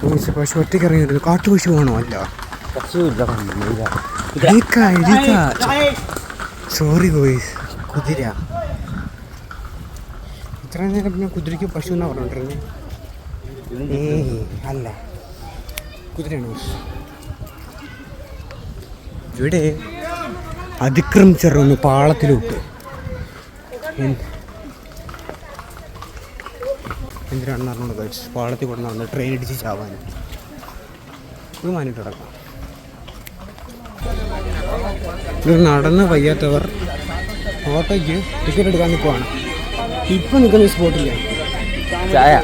പശു ഒറ്റയ്ക്ക് ഇറങ്ങിയിരുന്നു കാട്ടുപശു ആണോ അല്ല പശുവില്ല എഴുക്ക എഴുക്ക സോറി ബോയ്സ് കുതിര. ഇത്ര നേരം ഞാൻ കുതിരയ്ക്ക് പശു എന്നാ പറഞ്ഞോണ്ടിരുന്നത് ഏ അല്ല. കുതിരയാണ്. ഇവിടെ അതിക്രമിച്ചിറങ്ങുന്നു പാളത്തിലോട്ട്. എന്തിനാണെന്ന് അറിഞ്ഞത് പാളത്തിൽ പാളത്തിൽ നടന്ന് ട്രെയിൻ ഇടിച്ച് ചാവാൻ ഒരു മാനിട്ട് കിടക്കാം ഇത് നടന്ന് വയ്യാത്തവർ ഓട്ടോയ്ക്ക് ടിക്കറ്റ് എടുക്കാൻ നിൽക്കുവാണ് ഇപ്പം നിൽക്കുന്ന ഈ സ്പോട്ടില്ല ചായ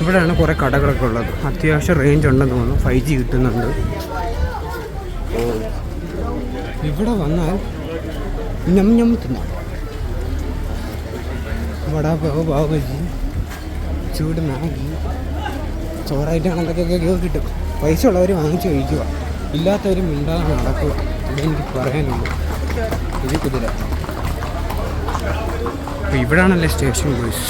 ഇവിടെയാണ് കുറേ കടകളൊക്കെ ഉള്ളത് അത്യാവശ്യം റേഞ്ച് ഉണ്ടെന്ന് തോന്നുന്നു ഫൈവ് ജി കിട്ടുന്നുണ്ട് ഇവിടെ വന്നാൽ ഞം ഞം തിന്നാം വടാപാവ് പാവ് ബജി ചൂട് മാഗി. ചോറായിട്ട് അങ്ങനത്തൊക്കെ കിട്ടും. പൈസ ഉള്ളവർ വാങ്ങിച്ചു കഴിക്കുക. ഇല്ലാത്തവർ മിണ്ടാതെ നടക്കുക. ഇതെനിക്ക് പറയാനുള്ളൂ ഇത് കുതിര. അപ്പോൾ ഇവിടാണല്ലേ സ്റ്റേഷൻ ബോയ്സ്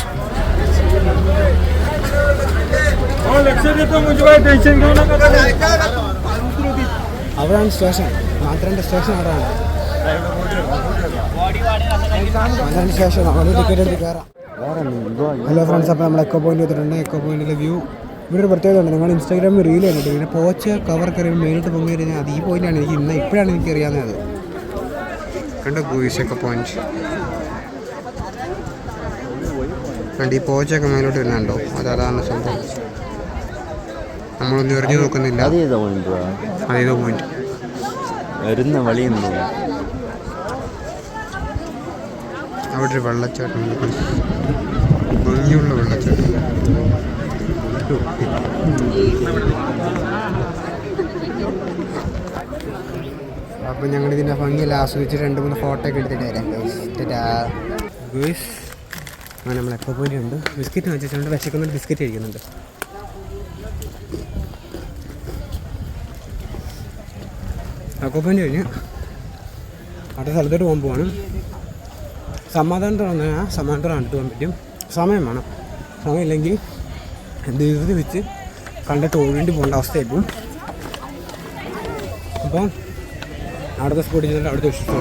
അവിടാണ് സ്റ്റേഷൻ മാത്രണ്ട് സ്റ്റേഷൻ അവിടെയാണ് മാത്രന്റെ സ്റ്റേഷൻ അവിടെ ടിക്കറ്റ് എടുത്ത് കയറാം. ഹലോ ഫ്രണ്ട്സ് അപ്പോൾ നമ്മൾ എക്കോ പോയിന്റ് വന്നിട്ടുണ്ട് എക്കോ പോയിന്റിലെ വ്യൂ ഇവിടെ ഒരു പ്രത്യേകത ഉണ്ട്. നിങ്ങൾ ഇൻസ്റ്റാഗ്രാമിൽ റീൽ കണ്ടിട്ട് ഇങ്ങനെ പോച്ച കവർ കയറി മേലോട്ട് പൊങ്ങി കഴിഞ്ഞാൽ അത് ഈ പോയിന്റാണ് എനിക്ക് ഇന്ന് ഇപ്പോഴാണ് എനിക്ക് അറിയാവുന്നത് കണ്ടോ പോയിന്റ് കണ്ട് ഈ പോച്ചൊക്കെ മേലോട്ട് വരുന്നുണ്ടോ? അത് അതാണ് സംഭവം? നമ്മളൊന്നും എറിഞ്ഞു നോക്കുന്നില്ല. അതേതോ പോയിന്റ് വരുന്ന വഴിയുന്നു അവിടെ ഒരു വെള്ളച്ചാട്ടമുണ്ട് ഭംഗിയുള്ള വെള്ളച്ചാട്ടം. അപ്പം ഞങ്ങൾ ഇതിന്റെ ഭംഗിയെല്ലാം ആസ്വദിച്ച് രണ്ട് മൂന്ന് ഫോട്ടോ ഒക്കെ എടുത്തിട്ട് വരാം നമ്മൾ എപ്പോൾ പോലെ ഉണ്ട്? ബിസ്ക്കറ്റ് വെച്ചിട്ടുണ്ട് വിശക്കുന്നുണ്ട് ബിസ്ക്കറ്റ് കഴിക്കുന്നുണ്ട്. അക്കോപ്പന്റെ കഴിഞ്ഞ് അടുത്ത സ്ഥലത്തോട്ട് പോകുമ്പോൾ പോവാണ്. സമാധാനത്തോടെ വന്നാൽ സമാധാനത്തോടെ കണ്ടിട്ട് പോകാൻ പറ്റും. സമയം വേണം. സമയമില്ലെങ്കിൽ ധൃതി വെച്ച് കണ്ടിട്ട് ഓടേണ്ടി പോകേണ്ട അവസ്ഥയായിരിക്കും. അപ്പം അടുത്ത സ്പോട്ടിൽ ചെന്നിട്ട് അടുത്ത വിശ്വസിച്ചു